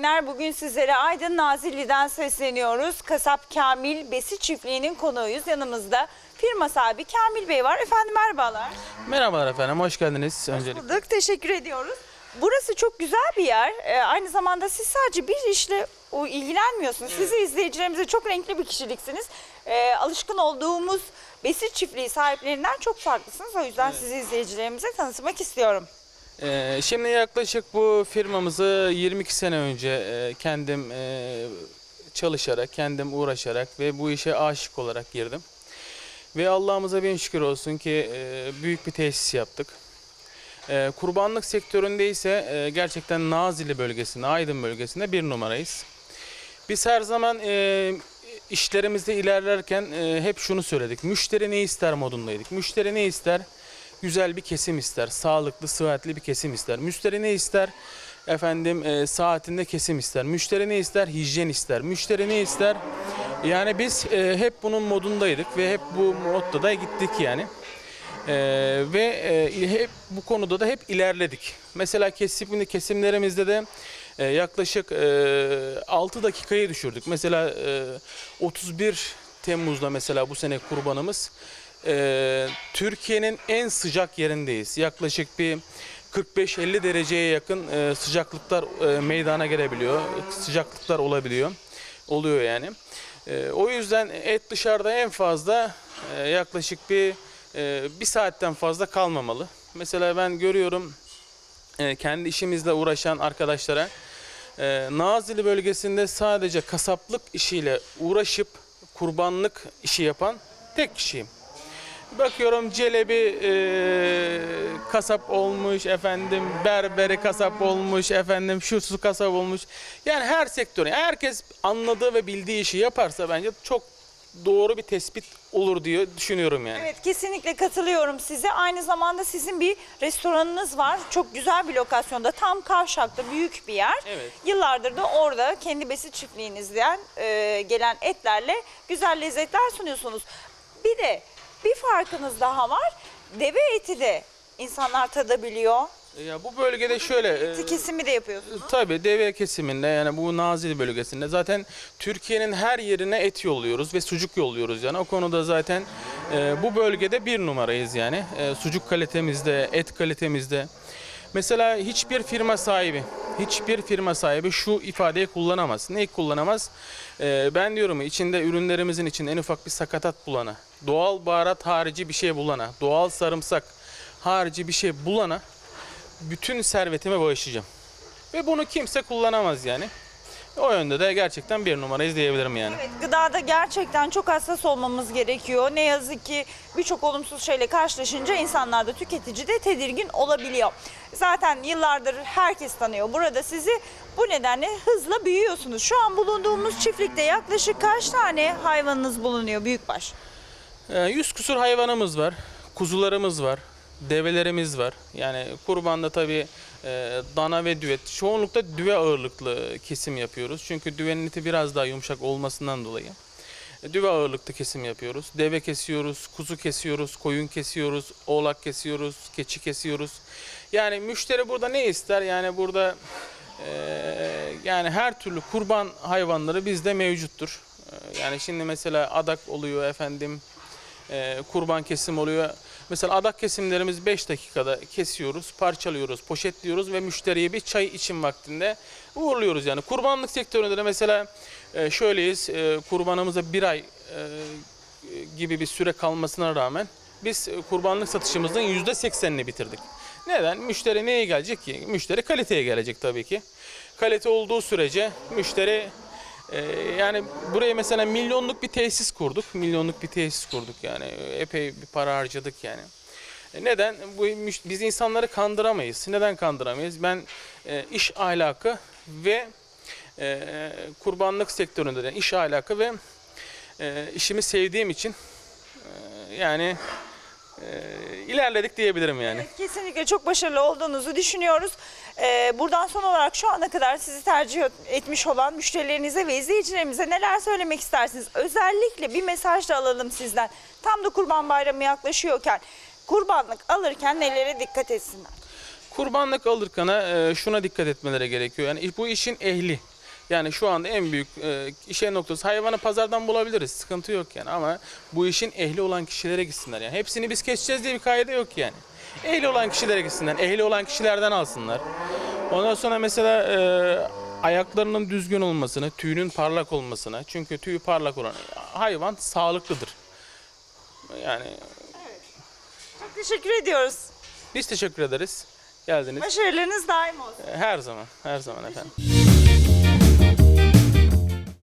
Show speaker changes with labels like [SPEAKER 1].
[SPEAKER 1] izleyenler bugün sizlere Aydın Nazilli'den sesleniyoruz. Kasap Kamil Besi Çiftliği'nin konuğuyuz. Yanımızda firma sahibi Kamil Bey var. Efendim merhabalar.
[SPEAKER 2] Merhabalar efendim, hoş geldiniz öncelikle.
[SPEAKER 1] Bulduk. Teşekkür ediyoruz. Burası çok güzel bir yer. Ee, aynı zamanda siz sadece bir işle o ilgilenmiyorsunuz. Siz de izleyicilerimize çok renkli bir kişiliksiniz. Ee, alışkın olduğumuz besi çiftliği sahiplerinden çok farklısınız. O yüzden sizi izleyicilerimize tanıtmak istiyorum.
[SPEAKER 2] Ee, şimdi yaklaşık bu firmamızı 22 sene önce e, kendim e, çalışarak, kendim uğraşarak ve bu işe aşık olarak girdim. Ve Allah'ımıza bin şükür olsun ki e, büyük bir tesis yaptık. Kurbanlık sektöründe ise gerçekten Nazilli bölgesinde, Aydın bölgesinde bir numarayız. Biz her zaman e, işlerimizde ilerlerken hep şunu söyledik. Müşteri ne ister modundaydık. Müşteri ne ister? Güzel bir kesim ister. Sağlıklı, sıhhatli bir kesim ister. Müşteri ne ister? Efendim e, saatinde kesim ister. Müşteri ne ister? Hijyen ister. Müşteri ne ister? Yani biz e, hep bunun modundaydık ve hep bu modda da gittik yani. Ee, ve e, hep bu konuda da hep ilerledik. Mesela kesim kesimlerimizde de e, yaklaşık e, 6 dakikayı düşürdük. Mesela e, 31 Temmuz'da mesela bu sene kurbanımız e, Türkiye'nin en sıcak yerindeyiz. Yaklaşık bir 45-50 dereceye yakın e, sıcaklıklar e, meydana gelebiliyor. Sıcaklıklar olabiliyor. Oluyor yani. E, o yüzden et dışarıda en fazla e, yaklaşık bir e, bir saatten fazla kalmamalı. Mesela ben görüyorum e, kendi işimizle uğraşan arkadaşlara e, Nazilli bölgesinde sadece kasaplık işiyle uğraşıp kurbanlık işi yapan tek kişiyim. Bakıyorum Celebi e, kasap olmuş, efendim berberi kasap olmuş, efendim şusu kasap olmuş. Yani her sektör, herkes anladığı ve bildiği işi yaparsa bence çok doğru bir tespit olur diye düşünüyorum yani.
[SPEAKER 1] Evet kesinlikle katılıyorum size. Aynı zamanda sizin bir restoranınız var. Çok güzel bir lokasyonda. Tam Kavşak'ta büyük bir yer.
[SPEAKER 2] Evet.
[SPEAKER 1] Yıllardır da orada kendi besi çiftliğinizden e, gelen etlerle güzel lezzetler sunuyorsunuz. Bir de bir farkınız daha var. Deve eti de insanlar tadabiliyor.
[SPEAKER 2] Ya bu bölgede şöyle e,
[SPEAKER 1] Eti kesimi de yapıyorsunuz.
[SPEAKER 2] Tabii deve kesiminde yani bu Nazilli bölgesinde zaten Türkiye'nin her yerine et yolluyoruz ve sucuk yolluyoruz yani o konuda zaten e, bu bölgede bir numarayız yani E, sucuk kalitemizde, et kalitemizde. Mesela hiçbir firma sahibi, hiçbir firma sahibi şu ifadeyi kullanamaz. Neyi kullanamaz? E, ben diyorum içinde ürünlerimizin içinde en ufak bir sakatat bulana, doğal baharat harici bir şey bulana, doğal sarımsak harici bir şey bulana bütün servetime bağışlayacağım. Ve bunu kimse kullanamaz yani. O yönde de gerçekten bir numara izleyebilirim yani.
[SPEAKER 1] Evet, gıdada gerçekten çok hassas olmamız gerekiyor. Ne yazık ki birçok olumsuz şeyle karşılaşınca insanlar da tüketici de tedirgin olabiliyor. Zaten yıllardır herkes tanıyor burada sizi. Bu nedenle hızla büyüyorsunuz. Şu an bulunduğumuz çiftlikte yaklaşık kaç tane hayvanınız bulunuyor büyükbaş?
[SPEAKER 2] Ee, 100 kusur hayvanımız var. Kuzularımız var. Develerimiz var. Yani kurbanda tabii e, dana ve düve. Çoğunlukla düve ağırlıklı kesim yapıyoruz. Çünkü düvenin eti biraz daha yumuşak olmasından dolayı. E, Düve ağırlıklı kesim yapıyoruz. Deve kesiyoruz, kuzu kesiyoruz, koyun kesiyoruz, oğlak kesiyoruz, keçi kesiyoruz. Yani müşteri burada ne ister? Yani burada e, yani her türlü kurban hayvanları bizde mevcuttur. E, Yani şimdi mesela adak oluyor efendim, e, kurban kesim oluyor. Mesela adak kesimlerimiz 5 dakikada kesiyoruz, parçalıyoruz, poşetliyoruz ve müşteriye bir çay için vaktinde uğurluyoruz yani. Kurbanlık sektöründe de mesela e, şöyleyiz, e, kurbanımıza bir ay e, gibi bir süre kalmasına rağmen biz kurbanlık satışımızın %80'ini bitirdik. Neden? Müşteri neye gelecek ki? Müşteri kaliteye gelecek tabii ki. Kalite olduğu sürece müşteri yani buraya mesela milyonluk bir tesis kurduk. Milyonluk bir tesis kurduk yani. Epey bir para harcadık yani. E, Neden? Bu biz insanları kandıramayız. Neden kandıramayız? Ben e, iş ahlakı ve e, kurbanlık sektöründe de iş ahlakı ve e, işimi sevdiğim için e, yani e, ilerledik diyebilirim yani.
[SPEAKER 1] Evet, kesinlikle çok başarılı olduğunuzu düşünüyoruz. Ee, buradan son olarak şu ana kadar sizi tercih etmiş olan müşterilerinize ve izleyicilerimize neler söylemek istersiniz? Özellikle bir mesaj da alalım sizden. Tam da Kurban Bayramı yaklaşıyorken kurbanlık alırken nelere dikkat etsinler?
[SPEAKER 2] Kurbanlık alırken e, şuna dikkat etmeleri gerekiyor. Yani bu işin ehli. Yani şu anda en büyük e, şey noktası hayvanı pazardan bulabiliriz. Sıkıntı yok yani ama bu işin ehli olan kişilere gitsinler. Yani hepsini biz keseceğiz diye bir kaide yok yani. Ehli olan kişilere gitsinler. Ehli olan kişilerden alsınlar. Ondan sonra mesela e, ayaklarının düzgün olmasını, tüyünün parlak olmasını. Çünkü tüyü parlak olan hayvan sağlıklıdır. Yani
[SPEAKER 1] Çok teşekkür ediyoruz.
[SPEAKER 2] biz teşekkür ederiz. Geldiniz.
[SPEAKER 1] Başarılarınız daim olsun.
[SPEAKER 2] Her zaman, her zaman efendim.